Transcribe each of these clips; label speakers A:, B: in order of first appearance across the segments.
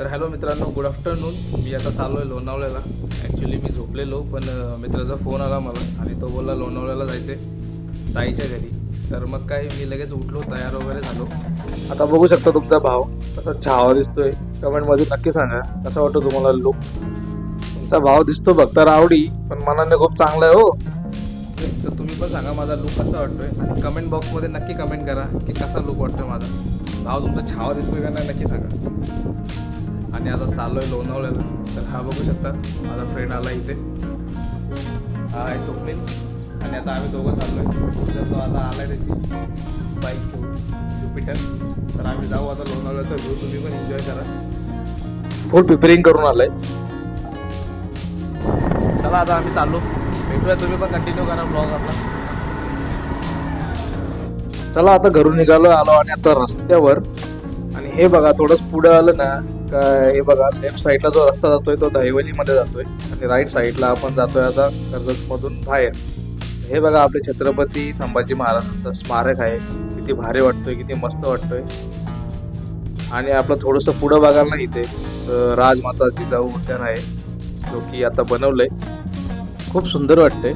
A: तर हॅलो मित्रांनो good afternoon. मी आता चाललो आहे लोणावळ्याला. ॲक्च्युली मी झोपलेलो पण मित्राचा फोन आला मला आणि तो बोलला लोणावळ्याला जायचे ताईच्या घरी. तर मग काय मी लगेच उठलो तयार वगैरे झालो.
B: आता बघू शकता तुमचा भाव. कसा छावा दिसतोय. कमेंटमध्ये नक्की सांगा. कसा वाटतो तुम्हाला लुक तुमचा भाव दिसतो बघता आवडी पण मनाने खूप चांगला आहे हो.
A: तर तुम्ही पण सांगा माझा लुक कसा वाटतोय. आणि कमेंट बॉक्समध्ये नक्की कमेंट करा की कसा लुक वाटतोय माझा. भाव तुमचा छावा दिसतोय का नाही नक्की सांगा. आणि आता चाललो आहे लोणावळ्याला. तर हा बघू शकता माझा फ्रेंड आला इथे. हा आहे स्वप्नील. आणि आता आम्ही दोघं चाललो आहे तर तो आता आला आहे त्याची बाईक घेऊन ज्युपिटर तर आम्ही जाऊ आता लोणावळ्याचा व्ह्यू तुम्ही पण एन्जॉय करा.
B: फुल प्रिपेरिंग करून आलाय.
A: चला आता आम्ही चाललो. भेटूया तुम्ही पण कंटिन्यू करा ब्लॉग आपला.
B: चला आता घरून निघालो आलो आणि आता रस्त्यावर. आणि हे बघा थोडंच पुढे आलं ना काय हे बघा लेफ्ट साईडला जो रस्ता जातोय तो दहिवलीमध्ये जातोय. आणि राईट साईडला आपण जातोय आता कर्जतमधून बाहेर. हे बघा आपले छत्रपती संभाजी महाराजांचं स्मारक आहे. किती भारी वाटतोय किती मस्त वाटतोय. आणि आपलं थोडंसं पुढं बघायला ना इथे राजमाता जिजाऊ उद्यान आहे जो की आता बनवलंय. खूप सुंदर वाटतंय.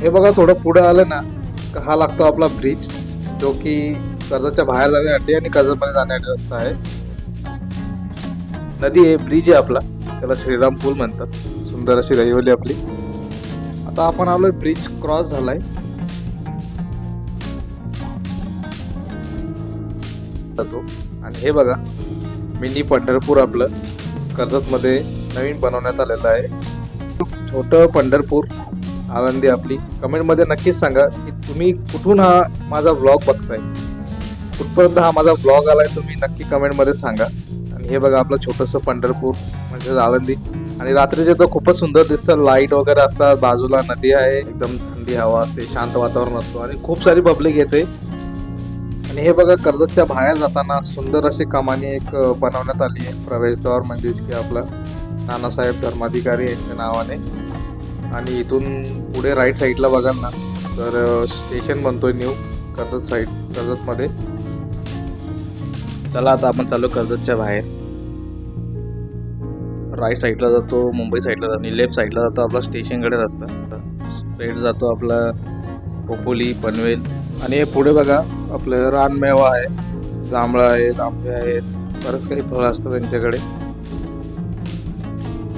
B: हे बघा थोडं पुढं आलं ना हा लागतो आपला ब्रिज जो की कर्जाच्या बाहेर जाण्यासाठी आणि कर्जतमध्ये जाण्यासाठी रस्ता आहे. नदी आहे ब्रिज आहे आपला. त्याला श्रीराम पूल म्हणतात. सुंदर अशी रहिवली आपली. आता आपण आलोय ब्रिज क्रॉस झालाय. आणि हे बघा मिनी पंढरपूर आपलं. कर्जतमध्ये नवीन बनवण्यात आलेलं आहे. छोटं पंढरपूर आनंदी आपली. कमेंटमध्ये नक्कीच सांगा की तुम्ही कुठून हा माझा ब्लॉग बघताय? कुठपर्यंत हा माझा ब्लॉग आलाय तुम्ही नक्की कमेंटमध्ये सांगा. हे बघा आपलं छोटंसं पंढरपूर म्हणजे आळंदी. आणि रात्रीचे तर खूपच सुंदर दिसतं. लाइट वगैरे असतात बाजूला नदी आहे एकदम थंडी हवा असते शांत वातावरण असतो आणि खूप सारी पब्लिक येते. आणि हे बघा कर्जतच्या बाहेर जाताना सुंदर अशी कमानी एक बनवण्यात आली आहे. प्रवेशद्वार म्हणजे की आपला नानासाहेब धर्माधिकारी यांच्या नावाने. आणि इथून पुढे राईट साईडला बघाल ना तर स्टेशन स्टेशन बनतोय न्यू कर्जत साईड कर्जतमध्ये. चला आता आपण चालू कर्जतच्या बाहेर. राईट साईडला जातो मुंबई साईडला जातो आणि लेफ्ट साईडला जातो आपला स्टेशनकडे रस्ता. स्ट्रेट जातो आपला खोपोली पनवेल. आणि हे पुढे बघा आपलं रानमेवा आहे जांभळा आहेत आंबे आहेत बरंच काही फळं असतात त्यांच्याकडे.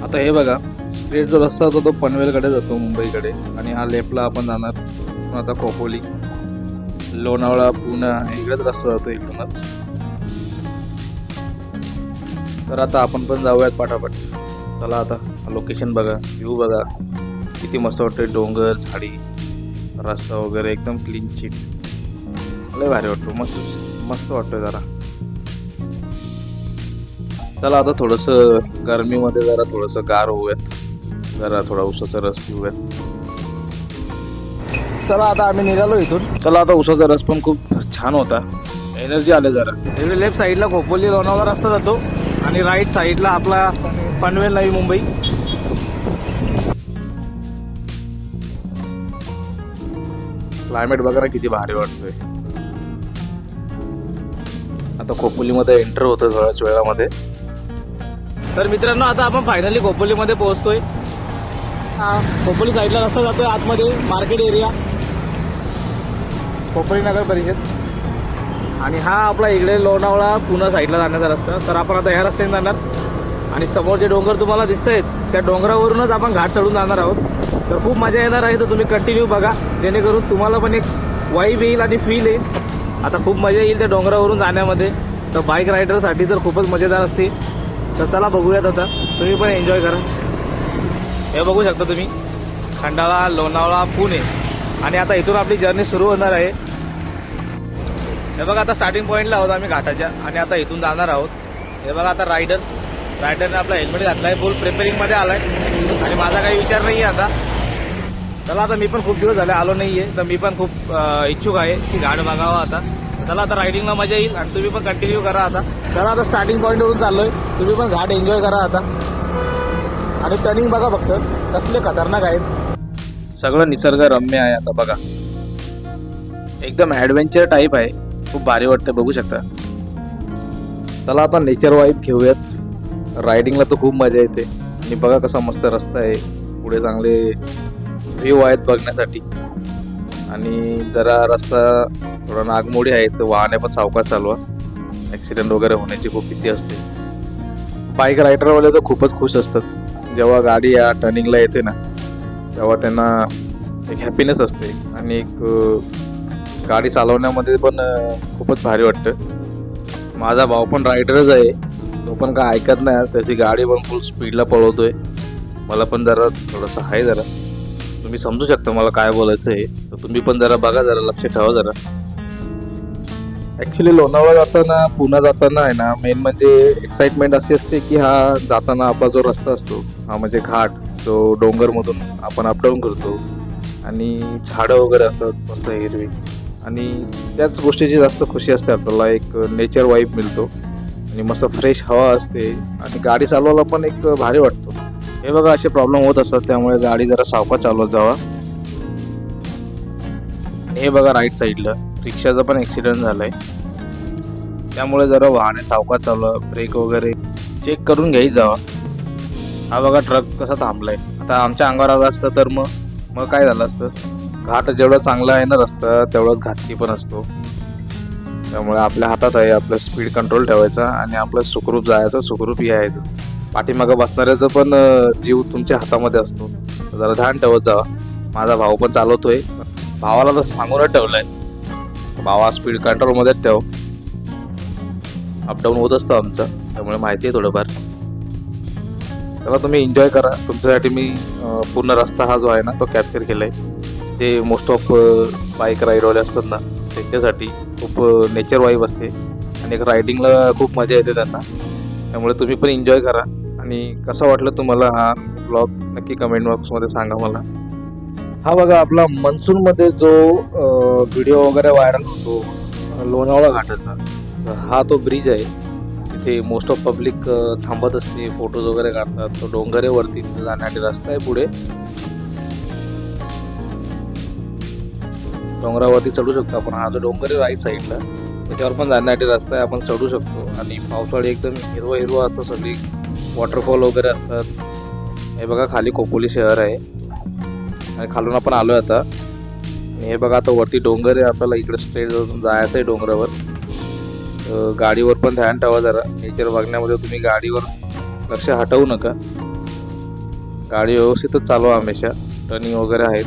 B: आता हे बघा स्ट्रेट जो रस्ता होता तो पनवेलकडे जातो मुंबईकडे. आणि हा लेफ्टला आपण जाणार. आता खोपोली लोणावळा पुणे इकडेच रस्ता जातो इकडूनच तर आता आपण पण जाऊयात पाठापाठ चला आता लोकेशन बघा व्ह्यू बघा. किती मस्त वाटतंय डोंगर झाडी रस्ता वगैरे एकदम क्लीन चिट लय भारी वाटतो मस्त मस्त वाटतोय जरा. चला आता थोडंसं गरमीमध्ये जरा थोडंसं गार होऊयात. जरा थोडा उसाचा रस पिऊयात. चला आता आम्ही निघालो इथून. चला आता उसाचा रस पण खूप छान होता. एनर्जी आले जरा.
A: लेफ्ट साईडला खोपोली लोणावळा रस्ता जातो. आणि राईट साईडला आपला पनवेल नवी मुंबई.
B: क्लायमेट बघा ना किती भारी वाटतोय. आता खोपोलीमध्ये एंटर होतं थोड्याच वेळामध्ये.
A: तर मित्रांनो आता आपण फायनली खोपोलीमध्ये पोहोचतोय. हा, खोपोली साईडला रस्ता जातोय आतमध्ये मार्केट एरिया खोपोली नगर परिषद. आणि हा आपला इकडे लोणावळा पुणे साईडला जाण्याचा रस्ता. तर आपण आता ह्या रस्त्याने जाणार. आणि समोर जे डोंगर तुम्हाला दिसत आहेत त्या डोंगरावरूनच आपण घाट चढून जाणार आहोत. तर खूप मजा येणार आहे तर तुम्ही कंटिन्यू बघा. जेणेकरून तुम्हाला पण एक वाईब येईल आणि फील येईल. आता खूप मजा येईल त्या डोंगरावरून जाण्यामध्ये. तर बाईक रायडरसाठी तर खूपच मजेदार असते तर चला बघूयात आता. तुम्ही पण एन्जॉय करा. हे बघू शकता तुम्ही. खंडाळा लोणावळा पुणे. आणि आता इथून आपली जर्नी सुरू होणार आहे. हे बघा आता स्टार्टिंग पॉईंटला आहोत आम्ही घाटाच्या आणि आता इथून जाणार आहोत. हे बघा आता रायडर रायडरने आपला हेल्मेट घातलाय फुल प्रिपेरिंगमध्ये आलाय. आणि माझा काही विचार नाही आहे आता. चला आता मी पण खूप दिवस झाले आलो नाहीये तर मी पण खूप इच्छुक आहे की घाट बघावा आता. चला आता रायडिंगला मजा येईल आणि तुम्ही पण कंटिन्यू करा आता. चला आता स्टार्टिंग पॉईंटवरून चाललोय. तुम्ही पण घाट एन्जॉय करा आता. आणि टर्निंग बघा फक्त कसले खतरनाक आहेत.
B: सगळं निसर्गरम्य आहे आता बघा. एकदम ॲडव्हेंचर टाईप आहे. खूप भारी वाटतं बघू शकता. चला आता नेचर वाईफ घेऊयात. रायडिंगला तर खूप मजा येते. आणि बघा कसा मस्त रस्ता आहे. पुढे चांगले व्ह्यू आहेत बघण्यासाठी. आणि जरा रस्ता थोडा नागमोडी आहे तर वाहने पण सावकाश चालवा. ॲक्सिडेंट वगैरे होण्याची खूप भीती असते. बाईक रायडरवाले तर खूपच खुश असतात. जेव्हा गाडी या टर्निंगला येते ना तेव्हा त्यांना एक हॅपीनेस असते. आणि एक गाडी चालवण्यामध्ये पण खूपच भारी वाटतं माझा भाऊ पण रायडरच आहे. तो पण काय ऐकत नाही त्याची गाडी पण फुल स्पीडला पळवतोय. मला पण जरा थोडंसं आहे जरा. तुम्ही समजू शकता मला काय बोलायचं आहे. तर तुम्ही पण जरा बघा जरा लक्ष ठेवा जरा. ॲक्च्युली लोणावळा जाताना पुन्हा जाताना आहे ना मेन म्हणजे एक्साइटमेंट अशी असते की हा जाताना आपला जो रस्ता असतो हा म्हणजे घाट जो डोंगरमधून आपण अपडाऊन करतो. आणि झाडं वगैरे असतात मस्त हिरवी. आणि त्याच गोष्टीची जास्त खुशी असते आपल्याला. एक नेचर वाईब मिळतो. आणि मस्त फ्रेश हवा असते. आणि गाडी चालवायला पण एक भारी वाटतो. हे बघा असे प्रॉब्लेम होत असतात. त्यामुळे गाडी जरा सावका चालवत जावा. आणि हे बघा राईट साईडला रिक्षाचा पण ॲक्सिडेंट आहे त्यामुळे जरा वाहने सावका चालवा. ब्रेक वगैरे चेक करून घ्यायच जावा. हा बघा ट्रक कसा थांबलाय. आता आमच्या अंगावर आला असतं तर मग मग काय झालं असतं? घाट जेवढा चांगला आहे ना रस्ता तेवढाच घातकी पण असतो. त्यामुळे आपल्या हातात आहे आपलं स्पीड कंट्रोल ठेवायचा आणि आपलं सुखरूप जायचं सुखरूप यायचं. पाठीमागं बसणाऱ्याचं पण जीव तुमच्या हातामध्ये असतो. जरा ध्यान ठेवत जावा माझा भाऊ पण चालवतोय. भावाला तर सांगूनच ठेवलंय. भावा स्पीड कंट्रोलमध्येच ठेव. अपडाऊन होत असतो आमचं. त्यामुळे माहिती आहे थोडंफार. त्याला तुम्ही एन्जॉय करा. तुमच्यासाठी मी पूर्ण रस्ता हा जो आहे ना तो कॅप्चर केला आहे ते मोस्ट ऑफ बाईक राईडवाले असतात ना त्यांच्यासाठी खूप नेचर वाईब असते. आणि एक रायडिंगला खूप मजा येते त्यांना. त्यामुळे तुम्ही पण एन्जॉय करा. आणि कसं वाटलं तुम्हाला हा ब्लॉग नक्की कमेंट बॉक्समध्ये सांगा मला. हा बघा आपला मनसूनमध्ये जो व्हिडिओ वगैरे व्हायरल होतो लोणावळा घाटाचा हा तो ब्रिज आहे. तिथे मोस्ट ऑफ पब्लिक थांबत असते फोटोज वगैरे काढतात. तो डोंगरेवरती जाण्यासाठी रस्ता आहे पुढे. डोंगरावरती चढू शकतो आपण. हा जो डोंगर आहे राईट साईडला त्याच्यावर पण जाण्यासाठी रस्ता आहे आपण चढू शकतो. आणि पावसाळी एकदम हिरवं हिरवं असतं सगळी. वॉटरफॉल वगैरे असतात. हे बघा खाली खोपोली शहर आहे. आणि खालून आपण आलोय आता. हे बघा आता वरती डोंगर आहे. आपल्याला इकडे स्ट्रेट जायचं आहे डोंगरावर. गाडीवर पण ध्यान ठेवा जरा. नेचर बघण्यामध्ये तुम्ही गाडीवर लक्ष हटवू नका. गाडी व्यवस्थितच चालवा हमेशा. टर्निंग वगैरे आहेत.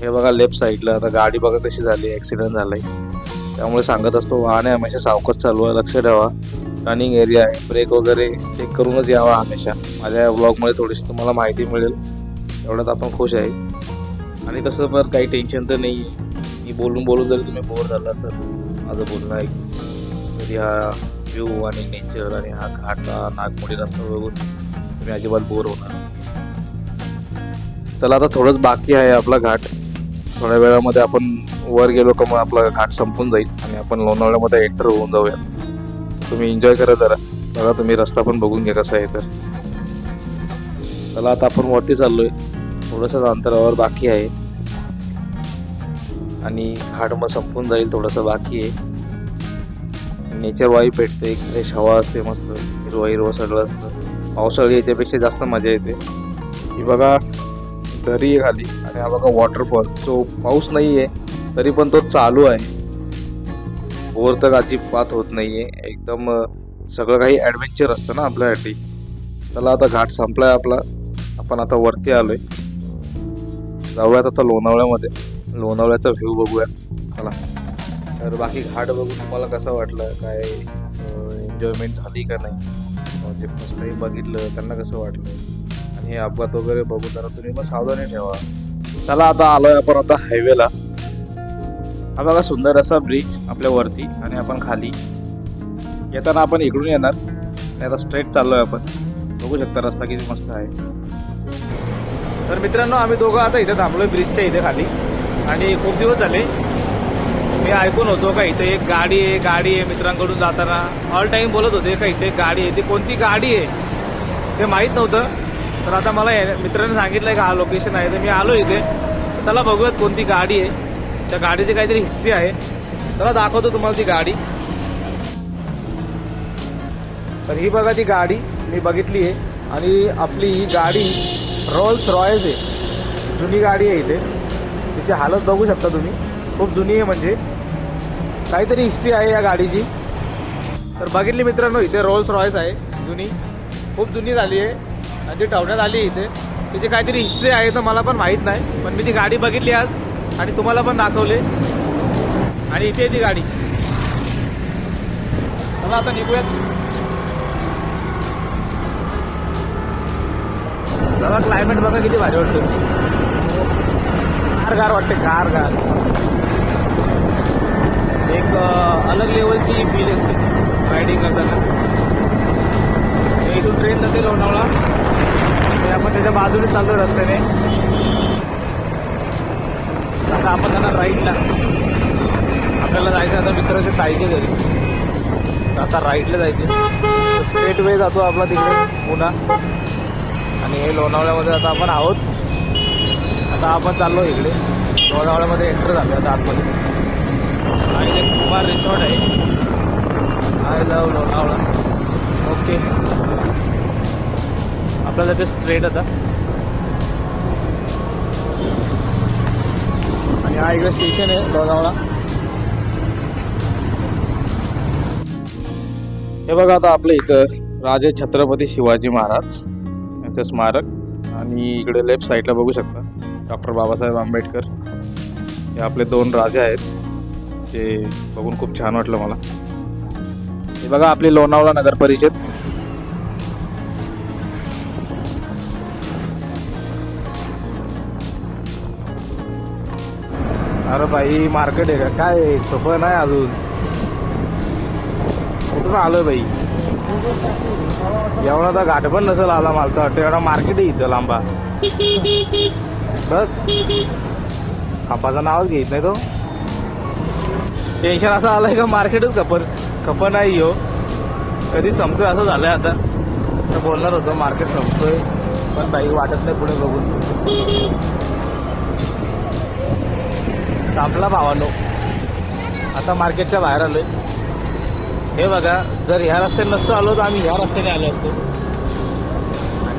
B: हे बघा लेफ्ट साईडला आता गाडी बघा कशी झाली ॲक्सिडेंट झालाय. त्यामुळे सांगत असतो वाहने हमेशा सावकाश चालवा लक्ष ठेवा. रनिंग एरिया आहे ब्रेक वगैरे चेक करूनच यावा हमेशा. माझ्या या ब्लॉगमुळे थोडीशी तुम्हाला माहिती मिळेल. एवढ्यात आपण खुश आहे. आणि तसं पण काही टेन्शन तर नाही. मी बोलून बोलून जरी तुम्ही बोर झाला असेल माझं बोलणं आहे तरी हा व्ह्यू आणि नेचर आणि हा घाट नागमोडी रस्ता बघून तुम्ही अजिबात बोर होणार चला आता थोडंच बाकी आहे आपला घाट. थोड्या वेळामध्ये आपण वर गेलो का मग आपला घाट संपून जाईल आणि आपण लोणावळ्यामध्ये एंटर होऊन जाऊया. तुम्ही एन्जॉय करा जरा. बघा तुम्ही रस्ता पण बघून घ्या कसा आहे तर. चला आता आपण वरती चाललोय. थोडंसं अंतरावर बाकी आहे. आणि घाट मग संपून जाईल थोडंसं बाकी आहे. नेचर वाईफ भेटते फ्रेश हवा असते मस्त. हिरवं हिरवं सगळं असतं. पावसाळी याच्यापेक्षा जास्त मजा येते. की बघा दरी आहे खाली आणि हा बघा वॉटरफॉल सो पाऊस नाही आहे तरी पण तो चालू आहे. बोर तर अजिबात होत नाही आहे एकदम सगळं काही ॲडव्हेंचर असतं ना आपल्यासाठी. चला आता घाट संपलाय आपला. आपण आता वरती आलोय. जाऊयात आता लोणावळ्यामध्ये. लोणावळ्याचा व्ह्यू बघूया. चला. तर बाकी घाट बघून तुम्हाला कसं वाटलं? काय एन्जॉयमेंट झाली का नाही? म्हणजे फर्स्ट टाईम बघितलं. त्यांना कसं वाटलं? हे अपघात वगैरे बघून जरा तुम्ही पण सावधानी ठेवा. चला आता आलोय आपण आता हायवेला हा बघा सुंदर असा ब्रिज आपल्या वरती आणि आपण खाली. येताना आपण इकडून येणार. आता स्ट्रेट चाललोय आपण. बघू शकता रस्ता किती मस्त आहे. तर मित्रांनो आम्ही दोघं आता इथे थांबलोय ब्रिजच्या इथे खाली. आणि खूप दिवस झाले. मी ऐकून होतो का इथे एक गाडी आहे गाडी आहे मित्रांकडून जाताना. ऑल टाइम बोलत होते का इथे एक गाडी आहे. ती कोणती गाडी आहे? ते माहीत नव्हतं. तर आता मला या- मित्राने सांगितलंय का हा लोकेशन आहे. तर मी आलो इथे. त्याला चला बघूयात कोणती गाडी आहे. त्या गाडीची काहीतरी हिस्ट्री आहे. त्याला दाखवतो तुम्हाला ती गाडी.
A: तर ही बघा ती गाडी मी बघितली आहे. आणि आपली ही गाडी रोल्स रॉयस आहे. जुनी गाडी आहे इथे. तिची हालत बघू शकता तुम्ही. खूप जुनी आहे म्हणजे. काहीतरी हिस्ट्री आहे या गाडीची. तर बघितली मित्रांनो इथे रोल्स रॉयस आहे. जुनी. खूप जुनी झाली आहे. ती ठेवण्यात आली इथे. तिची काहीतरी हिस्ट्री आहे तर मला पण माहीत नाही. पण मी ती गाडी बघितली आज आणि तुम्हाला पण दाखवले. आणि इथे आहे ती गाडी. चला आता निघूयात. बघा क्लायमेट बघा किती भारी वाटतं गार गार वाटते गार गार एक अलग लेवलची फील असते रायडिंग करताना. इथून ट्रेन जाते लोणावळा. आणि आपण त्याच्या बाजूने चाललो रस्त्याने. आता आपण त्यांना राईटला. आपल्याला जायचं आता मित्राचे ताईच्या घरी. तर आता राईटला जायचे स्ट्रेट वे जातो आपला तिकडे पुन्हा आणि हे लोणावळ्यामध्ये आता आपण आहोत. आता आपण चाललो इकडे. लोणावळ्यामध्ये एंटर झालो आता आतमध्ये. आणि ते कुमार रिसॉर्ट आहे. I love Lonavala. ओके. आपल्याला ते स्ट्रेट आता. आणि हा इकडे स्टेशन आहे लोणावळा
B: हे बघा आता आपल्या इथं राजे छत्रपती शिवाजी महाराज यांचं स्मारक. आणि इकडे लेफ्ट साईडला बघू शकता डॉक्टर बाबासाहेब आंबेडकर. हे आपले दोन राजे आहेत ते बघून खूप छान वाटलं मला. हे बघा आपली लोणावळा नगर परिषद.
A: अरे बाई मार्केट आहे का? काय सोपं नाही अजून. कुठून आलं बाई? एवढा तर घाट पण नसेल आला मला तर वाटतं. एवढा मार्केट आहे इथं लांबा. बस. खापाचं नावच घेत नाही तो. टेन्शन असं आलंय का? मार्केटच खपर खपर नाही हो कधी संपतोय असं झालंय आता. तर बोलणार होतो मार्केट संपतोय. पण बाई वाटत नाही पुढे बघून. आपला भावानो आता मार्केटच्या बाहेर आलोय. हे बघा जर ह्या रस्त्याने नसतो आलो तर आम्ही ह्या रस्त्याने आलो असतो.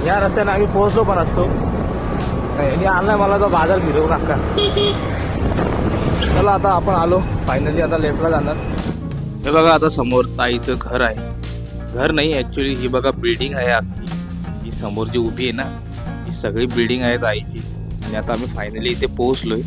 A: ह्या रस्त्याने आम्ही पोहोचलो पण असतो. यांनी आणलाय मला तो बाजार फिरवू नका. चला आता आपण आलो. फायनली आता लेफ्टला जाणार.
B: हे बघा आता समोर ताईचं घर आहे. घर नाही ॲक्च्युली ही बघा बिल्डिंग आहे अख्खी ही समोर जी उभी आहे ना ही सगळी बिल्डिंग आहे ताईची आणि आता आम्ही फायनली इथे पोहोचलोय.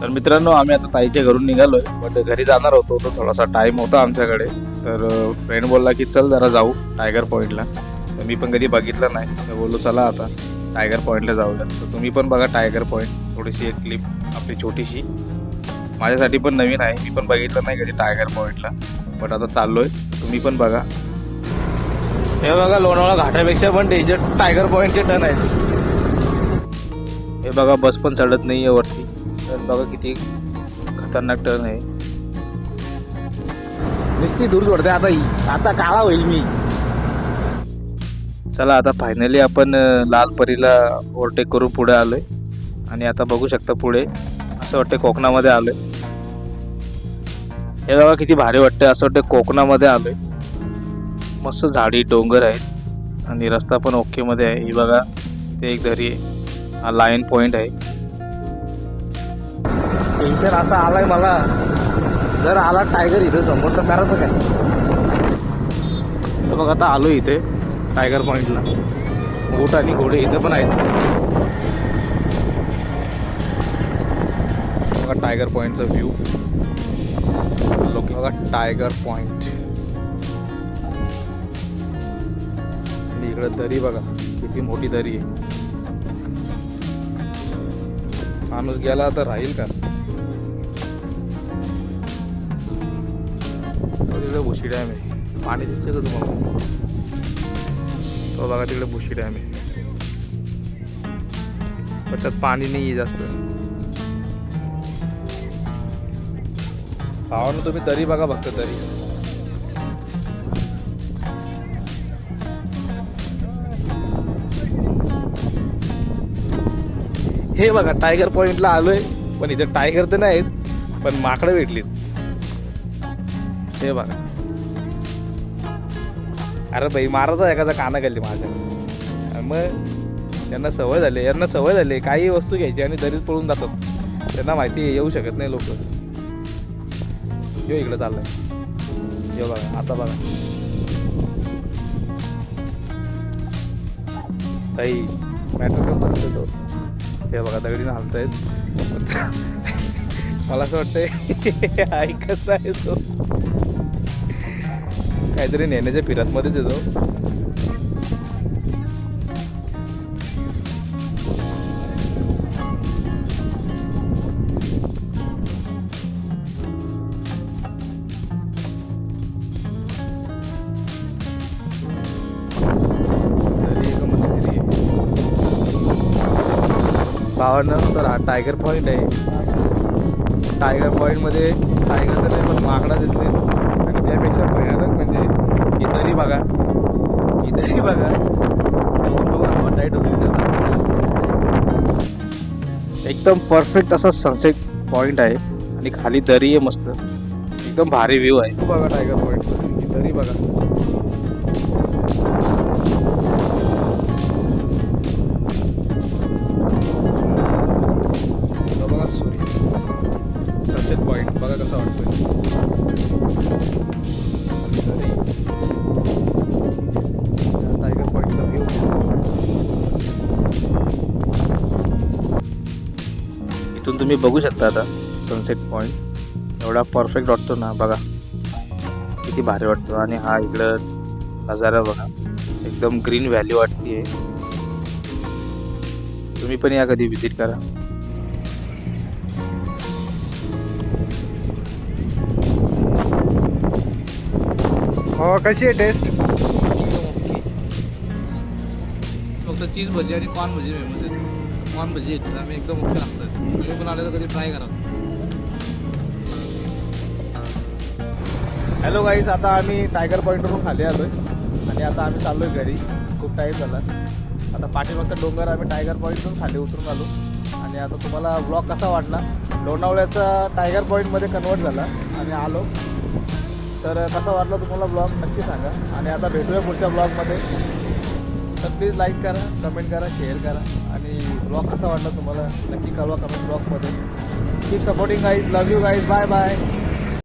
B: तर मित्रांनो आम्ही आता ताईच्या घरून निघालोय बट घरी जाणार होतो तो थोडासा टाइम होता आमच्याकडे. तर फ्रेंड बोलला की चल जरा जाऊ टायगर पॉईंटला तर मी पण कधी बघितलं नाही तर बोललो चला आता टायगर पॉईंटला जाऊया. तर तुम्ही पण बघा टायगर पॉईंट थोडीशी एक क्लिप आपली छोटीशी. माझ्यासाठी पण नवीन आहे मी पण बघितलं नाही कधी टायगर पॉईंटला बट आता चाललोय तुम्ही पण बघा.
A: हे बघा लोणावळा घाटापेक्षा पण डेंजर टायगर पॉईंटचे टन आहेत.
B: हे बघा बस पण चढत नाही आहे वरती. तर बघा किती खतरनाक टर्न आहे.
A: नुसती दूर सोडते आता आता काळा होईल मी.
B: चला आता फायनली आपण लाल लालपरीला ओव्हरटेक करून पुढे आलोय. आणि आता बघू शकता पुढे. असं वाटतं कोकणामध्ये आलोय. हे बघा किती भारी वाटतं असं वाटतं कोकणामध्ये आलोय. मस्त झाडी डोंगर आहेत. आणि रस्ता पण ओके मध्ये आहे. ही बघा ते एक दरी आहे. हा लायन पॉइंट आहे.
A: टेन्शन असा आलाय मला. जर आला टायगर इथं समोर तर करायचं काय? तर बघ आता आलो इथे टायगर पॉईंटला गोट आणि घोडे इथं पण आहेत.
B: बघा टायगर पॉईंटचा व्ह्यू लोक बघा टायगर पॉईंट इकडं दरी बघा किती मोठी दरी आहे. माणूस गेला तर राहील का? तिकडे भुशी डॅम आहे पाणी दिसते का तुम्हाला? तो बघा तिकडे भुशी डॅम आहे पण त्यात पाणी नाही आहे जास्त. भावानं तुम्ही तरी बघा फक्त तरी.
A: हे बघा टायगर पॉईंटला आलोय. पण इथे टायगर तर नाहीत पण माकडं भेटलीत. हे बघा. अरे भाई मारायचा एखादा काना गेली माझ्या. मग त्यांना सवय झाली यांना सवय झाली काही वस्तू घ्यायची आणि दरीत पळून जातात. त्यांना माहिती येऊ शकत नाही लोक. यो इकडे चाललंय. यो बघा आता बघा. ताई मॅटर करतो तो हे बघा दगडीनं आहेत मला असं वाटतंय ऐकत आहे तो. काहीतरी नेण्याच्या फिरातमध्येच येतो. तरी तर हा टायगर पॉईंट आहे. टायगर पॉईंटमध्ये टायगर तर नाही पण माकडा दिसले आणि त्यापेक्षा भयानक तरी बघा बघा इतरही बघा दोन टाईट एकदम परफेक्ट असा सनसेट पॉईंट आहे आणि खाली दरी आहे मस्त. एकदम भारी व्ह्यू आहे. बघा टायगर पॉईंट तरी बघा इथून तुम्ही बघू शकता आता सनसेट पॉईंट एवढा परफेक्ट वाटतो ना बघा. किती भारी वाटतो. आणि हा इकडं नजारा बघा. एकदम ग्रीन व्हॅली वाटते तुम्ही पण या कधी व्हिजिट करा.
C: हो कशी आहे टेस्ट
A: फक्त चीज भजी आणि कॉर्न भजी फेमस भजी आम्ही एकदम मुख्य लागतात तुम्ही पण आले तर कधी ट्राय करा. हॅलो गाईज आता आम्ही टायगर पॉईंटवरून खाली आलो आहे आणि आता आम्ही चाललो आहे घरी. खूप टाईम झाला. आता पाठीमागचा डोंगर आम्ही टायगर पॉईंटवरून खाली उतरून आलो. आणि आता तुम्हाला ब्लॉग कसा वाटला? लोणावळ्याचा टायगर पॉईंटमध्ये कन्वर्ट झाला. आणि आलो. तर कसा वाटला तुम्हाला ब्लॉग नक्की सांगा. आणि आता भेटूया पुढच्या ब्लॉगमध्ये तर प्लीज लाईक करा कमेंट करा शेअर करा. आणि ब्लॉग कसा वाटला तुम्हाला? नक्की कळवा कमेंट बॉक्समध्ये keep supporting guys love you guys bye bye